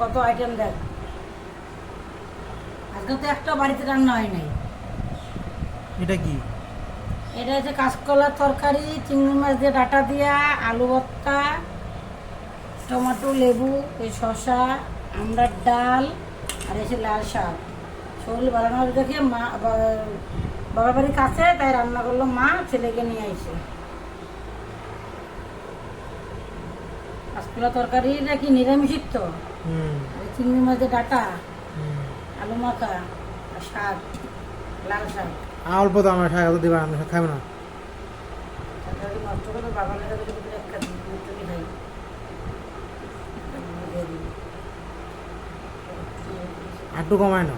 কত আইটেম দেখ? আজকে তো একটা বাড়িতে রান্না হয় নাই। এটা কি? এটা হচ্ছে কাঁচকলার তরকারি চিংড়ি মাছ দিয়ে ডাটা দিয়া আলু ভর্তা টমেটো লেবু এই শসা আমড়ার ডাল আর এসে লাল শাক। শরীর ভালো না দেখে মা বাবার বাড়ির কাছে তাই রান্না করল মা ছেলেকে নিয়ে আইসে। কাঁচকলা তরকারি নাকি নিরামিষিক তো? চিংড়ি মাছের ডাটা আলু মাখা আর শাক লাল শাক। অল্প তো আমার শাক দিবা আমি খাব না। দিবি। কমায় না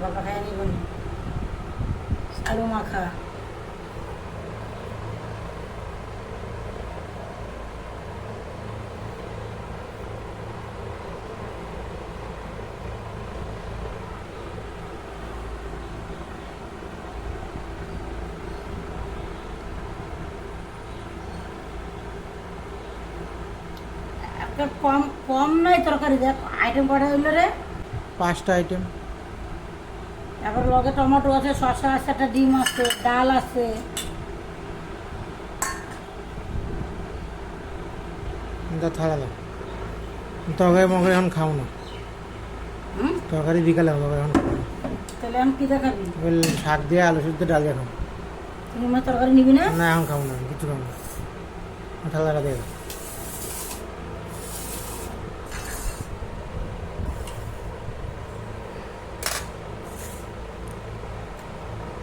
বাবা নিব নি। আলু মাখা একটা কম কম নাই তরকারি দেখ আইটেম কটা হইল রে। পাঁচটা আইটেম তারপর লগে টমেটো আছে শসা আছে একটা ডিম আছে ডাল আছে। থাকা দাও তরকারি মরকারি এখন খাও না। হুম? তরকারি বিকালে হবে এখন তাহলে আমি কি দেখাবি? শাক দিয়ে আলু সুদ্ধ ডাল দিয়ে খাব। তুমি তরকারি নিবি না? না এখন খাব না কিছু খাব না। ঠান্ডাটা দিয়ে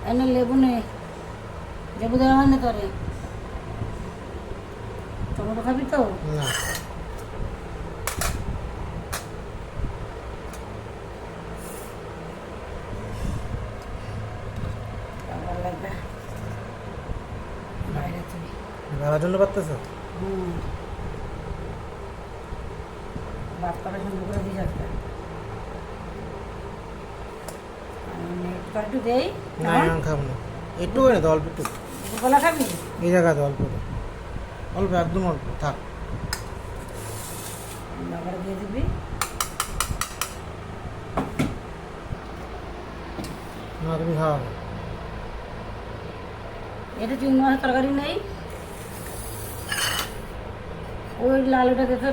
এনে লেবু নে লেবু দেওয়া হয় না তোরে? টমেটো খাবি তো? না। ভাড়ার জন্য পারতেছ? হুম। ভাত করা সুন্দর করে দিয়ে একটু দেই না এখন খাব না। একটু করে দাও অল্প একটু। দুপুরবেলা খাবি? এই জায়গা দাও অল্প। অল্প একদম অল্প। থাক। বাবার দিয়ে দিবি? না তুমি খাওয়া এটা চিংড়ি মাছের তরকারি নেই। ওই লালুটা দেখে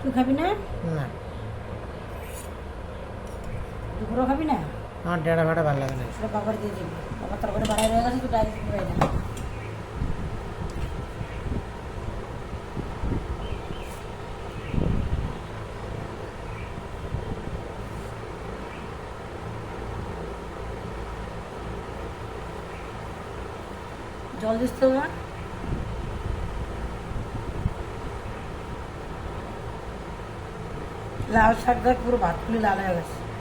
তুই খাবি না? না। দুপুরও খাবি না? আমার ডেড়া ভাড়া ভালো লাগে না। সেটা বাবার দিয়ে দিবি। বাবার তরকারি বাড়াই রয়ে গেছে তুই ডাইরেক্ট না। জল দিস তো না লাল শাক দেখ পুরো ভাত খুলে লাল হয়ে গেছে।